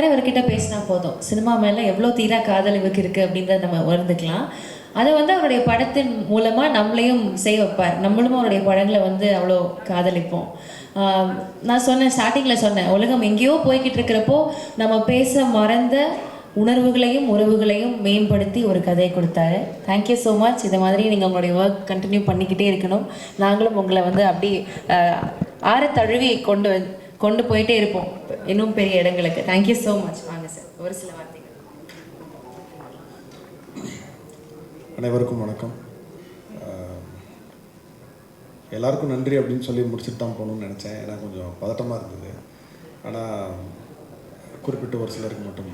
நேரம் இவர்கிட்ட பேசினா போதும். சினிமா மேலே எவ்வளோ தீரா காதல் இவருக்கு இருக்குது அப்படின்றத நம்ம உணர்ந்துக்கலாம். அதை வந்து அவருடைய படத்தின் மூலமாக நம்மளையும் செய்ய வைப்பார். நம்மளும் அவருடைய படங்களை வந்து அவ்வளோ காதலிப்போம். நான் சொன்னேன் ஸ்டார்டிங்கில் சொன்னேன் உலகம் எங்கேயோ போய்கிட்டு இருக்கிறப்போ நம்ம பேச மறந்த உணர்வுகளையும் உறவுகளையும் மேம்படுத்தி ஒரு கதையை கொடுத்தாரு. தேங்க்யூ ஸோ மச் இது மாதிரி நீங்கள் உங்களுடைய ஒர்க் கண்டினியூ பண்ணிக்கிட்டே இருக்கணும். நாங்களும் உங்களை வந்து அப்படி ஆற தழுவி கொண்டு கொண்டு போயிட்டே இருப்போம். இன்னும் பெரிய இடங்களுக்கு. தேங்க்யூ ஸோ மச் வாங்க சார் ஒரு சில வார்த்தைகள். அனைவருக்கும் வணக்கம். எல்லாருக்கும் நன்றி அப்படின்னு சொல்லி முடிச்சுட்டு தான் போகணும்னு நினச்சேன். ஏன்னா கொஞ்சம் பதட்டமாக இருந்தது. ஆனால் குறிப்பிட்ட ஒரு சிலருக்கு மட்டும்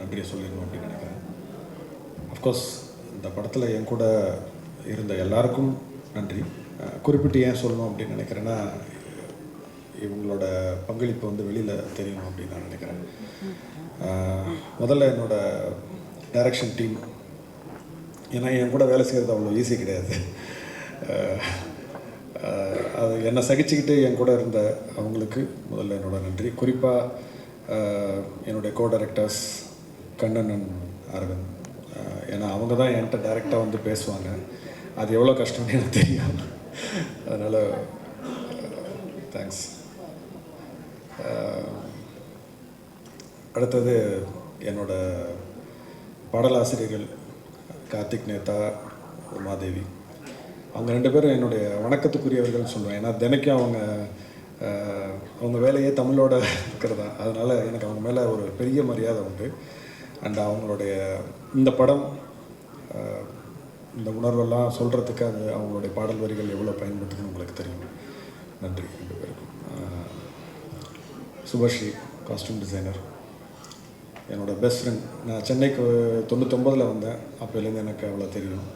நன்றியை சொல்லிடணும் அப்படின்னு நினைக்கிறேன். அஃப்கோர்ஸ் இந்த படத்தில் என் கூட இருந்த எல்லாருக்கும் நன்றி. குறிப்பிட்டு ஏன் சொல்லணும் அப்படின்னு நினைக்கிறேன்னா இவங்களோட பங்களிப்பு வந்து வெளியில் தெரியணும் அப்படின்னு நான் நினைக்கிறேன். முதல்ல என்னோட டைரக்ஷன் டீம் ஏன்னா என் கூட வேலை செய்கிறது அவ்வளோ ஈஸி கிடையாது. அது என்னை சகிச்சுக்கிட்டு என் கூட இருந்த அவங்களுக்கு முதல்ல என்னோட நன்றி. குறிப்பாக என்னுடைய co directors Kannan and Aravind. ஏன்னா அவங்க தான் என்கிட்ட டைரெக்டாக வந்து பேசுவாங்க. அது எவ்வளோ கஷ்டம்னு எனக்கு தெரியும் அதனால் தேங்க்ஸ் அடுத்தது என்னோட பாடலாசிரியர்கள் கார்த்திக் நேதா உமாதேவி. அவங்க ரெண்டு பேரும் என்னுடைய வணக்கத்துக்குரியவர்கள்னு சொல்லுவேன். ஏன்னா தினைக்கும் அவங்க அவங்க வேலையே தமிழோட இருக்கிறதா. அதனால் எனக்கு அவங்க மேலே ஒரு பெரிய மரியாதை உண்டு. அண்ட் அவங்களுடைய இந்த படம் இந்த உணர்வெல்லாம் சொல்கிறதுக்கு அது அவங்களுடைய பாடல் வரிகள் எவ்வளோ பயன்படுதுன்னு உங்களுக்கு தெரியும். நன்றி ரெண்டு பேருக்கும். சுபஸ்ரீ காஸ்டியூம் டிசைனர் என்னோடய பெஸ்ட் ஃப்ரெண்ட் நான் சென்னைக்கு தொண்ணூத்தொம்பதில் வந்தேன். அப்போலேருந்து எனக்கு அவ்வளோ தெரியும்.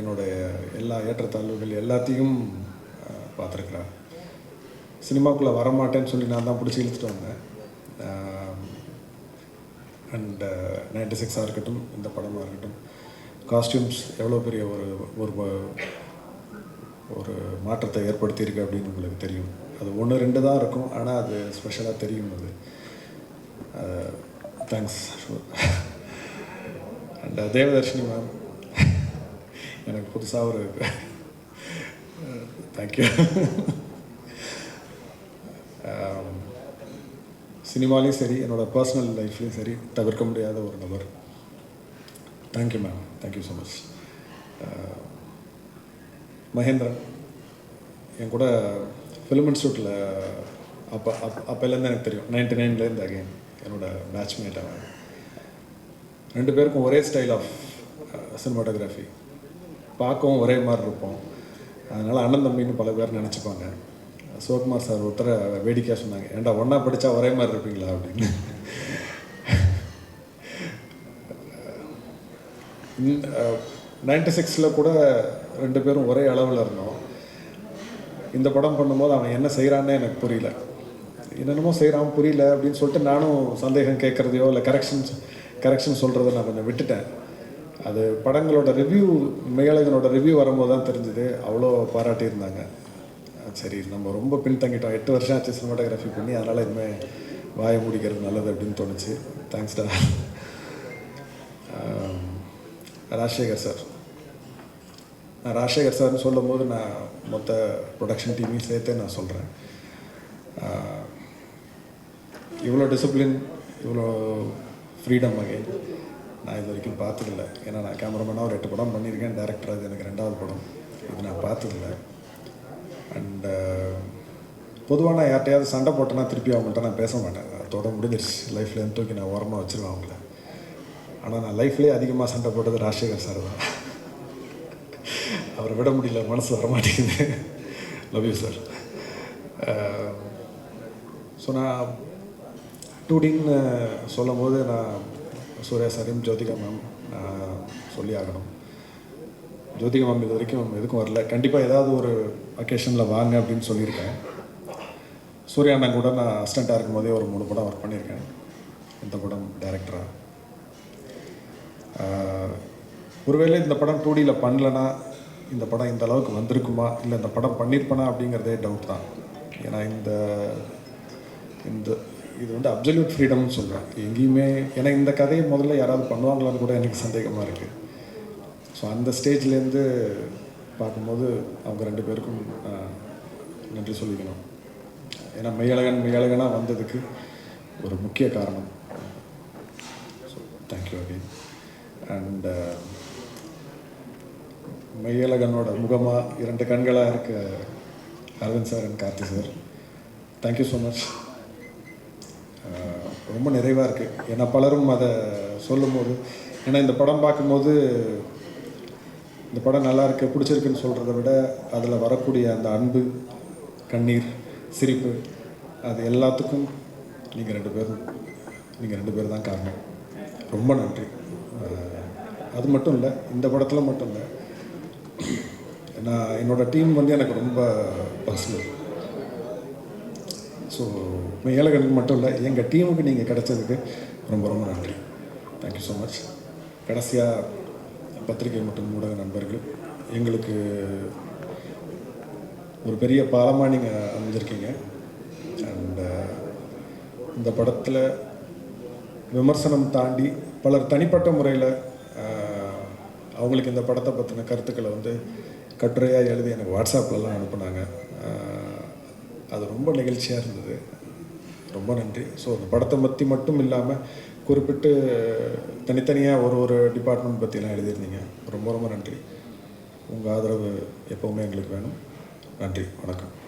என்னுடைய எல்லா ஏற்றத்தாழ்வுகள் எல்லாத்தையும் பார்த்துருக்குறேன் சினிமாக்குள்ளே வரமாட்டேன்னு சொல்லி நான் தான் பிடிச்சி இழுத்துட்டு வந்தேன். அண்டு நைன்டி சிக்ஸாக இருக்கட்டும் இந்த படமாக இருக்கட்டும் காஸ்டியூம்ஸ் எவ்வளோ பெரிய ஒரு ஒரு ஒரு மாற்றத்தை ஏற்படுத்தியிருக்கு அப்படின்னு உங்களுக்கு தெரியும். அது ஒன்று ரெண்டு தான் இருக்கும். ஆனால் அது ஸ்பெஷலாக தெரியும் அது. தேங்க்ஸ் அண்ட் தேவதர்ஷினி மேம் எனக்கு புதுசாக ஒரு தேங்க்யூ சினிமாலையும் சரி என்னோட பர்சனல் லைஃப்லேயும் சரி தவிர்க்க முடியாத ஒரு நபர் thank you ma'am thank you so much Mahendran என் கூட ஃபிலிம் இன்ஸ்டியூட்டில் அப்போ அப் அப்போலேருந்து எனக்கு தெரியும் நைன்டி நைன்லேருந்து அகைன் என்னோட பேட்ச்மேட் அவன். ரெண்டு பேருக்கும் ஒரே ஸ்டைல் ஆஃப் சினிமாட்டோகிராஃபி பார்க்கவும் ஒரே மாதிரி இருப்போம். அதனால் அண்ணன் தம்பின்னு பல பேர் நினச்சிப்பாங்க. சிவகுமார் சார் ஒருத்தரை வேடிக்கையாக சொன்னாங்க. ஏன்டா ஒன்றா படித்தா ஒரே மாதிரி இருப்பீங்களா? அப்படின்னு. நைன்டி சிக்ஸில் கூட ரெண்டு பேரும் ஒரே அளவில் இருந்தோம். இந்த படம் பண்ணும்போது அவன் என்ன செய்கிறான்னே எனக்கு புரியல. என்னென்னமோ செய்கிறான் புரியல அப்படின்னு சொல்லிட்டு நானும் சந்தேகம் கேட்குறதையோ இல்லை கரெக்ஷன்ஸ் கரெக்ஷன் சொல்கிறத நான் கொஞ்சம் விட்டுட்டேன். அது படங்களோட ரிவ்யூ மேலகனோட ரிவ்யூ வரும்போது தான் தெரிஞ்சுது. அவ்வளோ பாராட்டியிருந்தாங்க சரி நம்ம ரொம்ப பின்தங்கிட்டோம். எட்டு வருஷம் ஆச்சு சினிமாட்டோகிராஃபி பண்ணி அதனால் இனிமேல் வாயை முடிக்கிறது நல்லது அப்படின்னு தோணுச்சு. தேங்க்ஸ் டா. ராஜசேகர் சார் நான் ராஜசேகர் சார்னு சொல்லும் போது நான் மொத்த ப்ரொடக்ஷன் டீமையும் சேர்த்தே நான் சொல்கிறேன் இவ்வளோ டிசிப்ளின் இவ்வளோ ஃப்ரீடம் அகைன் நான் இது வரைக்கும் பார்த்ததில்ல. ஏன்னா நான் கேமராமேனாக ஒரு எட்டு படம் பண்ணியிருக்கேன் டேரக்டர் அது எனக்கு ரெண்டாவது படம். இது நான் பார்த்ததில்ல. அண்டு பொதுவாக நான் யார்ட்டையாவது சண்டை போட்டேன்னா திருப்பி அவங்கள்ட்ட நான் பேச மாட்டேன். அதோட முடிஞ்சிருச்சு. லைஃப்லேருந்து தூக்கி நான் ஓரமாக வச்சுருவேன் அவங்கள. ஆனால் நான் லைஃப்லேயே அதிகமாக சண்டை போட்டது ராஜசேகர் சார் தான். அவரை விட முடியல மனசு வர மாட்டேங்குது. லவ் யூ சார் ஸோ நான் டூடின்னு சொல்லும் போது நான் சூர்யா சாரையும் ஜோதிகா மேம் நான் சொல்லி ஆகணும் ஜோதிகா மேம் இது வரைக்கும் எதுக்கும் வரல. கண்டிப்பாக ஏதாவது ஒரு அக்கேஷனில் வாங்க அப்படின்னு சொல்லியிருக்கேன். சூர்யா அண்ணன் கூட நான் அசிஸ்டண்ட்டாக இருக்கும் போதே ஒரு மூணு படம் ஒர்க் பண்ணியிருக்கேன். இந்த படம் டைரக்டராக ஒருவேளை இந்த படம் டூடியில் பண்ணலனா இந்த படம் இந்த அளவுக்கு வந்திருக்குமா? இல்லை இந்த படம் பண்ணியிருப்பனா அப்படிங்கிறதே டவுட் தான். ஏன்னா இந்த இந்த இது வந்து அப்சல்யூட் ஃப்ரீடம்னு சொல்கிறேன் எங்கேயுமே ஏன்னா இந்த கதையை முதல்ல யாராவது பண்ணுவாங்களான்னு கூட எனக்கு சந்தேகமாக இருக்குது ஸோ அந்த ஸ்டேஜ்லேருந்து பார்க்கும்போது அவங்க ரெண்டு பேருக்கும் நன்றி சொல்லிக்கணும். ஏன்னா மெய்யழகன் மெய்யழகனாக வந்ததுக்கு ஒரு முக்கிய காரணம். So thank you again and மெய்யழகனோட முகமாக இரண்டு கண்களாக இருக்க Aravind sir and Karthi sir. Thank you so much ரொம்ப நிறைவாக இருக்குது ஏன்னா பலரும் அதை சொல்லும்போது ஏன்னா இந்த படம் பார்க்கும்போது இந்த படம் நல்லா இருக்கு பிடிச்சிருக்குன்னு சொல்கிறத விட அதில் வரக்கூடிய அந்த அன்பு கண்ணீர் சிரிப்பு அது எல்லாத்துக்கும் நீங்கள் ரெண்டு பேரும் நீங்கள் ரெண்டு பேர் தான் காரணம். ரொம்ப நன்றி. அது மட்டும் இல்லை இந்த படத்தில் மட்டும் இல்லை நான் என்னோட டீம் வந்து எனக்கு ரொம்ப பர்சனல் ஸோ ஏழைகளுக்கு மட்டும் இல்லை எங்கள் டீமுக்கு நீங்கள் கிடைச்சதுக்கு ரொம்ப ரொம்ப நன்றி. தேங்க்யூ ஸோ மச் கடைசியாக பத்திரிகை மற்றும் ஊடக நண்பர்கள் எங்களுக்கு ஒரு பெரிய பாலமாக நீங்கள் அமைஞ்சிருக்கீங்க அண்ட் இந்த படத்தில் விமர்சனம் தாண்டி பலர் தனிப்பட்ட முறையில் அவங்களுக்கு இந்த படத்தை பற்றின கருத்துக்களை வந்து கட்டுரையாக எழுதி எனக்கு வாட்ஸ்அப்லலாம் அனுப்புனாங்க. அது ரொம்ப நிகழ்ச்சியாக இருந்தது. ரொம்ப நன்றி. ஸோ அந்த படத்தை பற்றி மட்டும் இல்லாமல் குறிப்பிட்டு தனித்தனியாக ஒரு ஒரு டிபார்ட்மெண்ட் பற்றிலாம் எழுதியிருந்தீங்க. ரொம்ப ரொம்ப நன்றி. உங்கள் ஆதரவு எப்போவுமே எங்களுக்கு வேணும். நன்றி. வணக்கம்.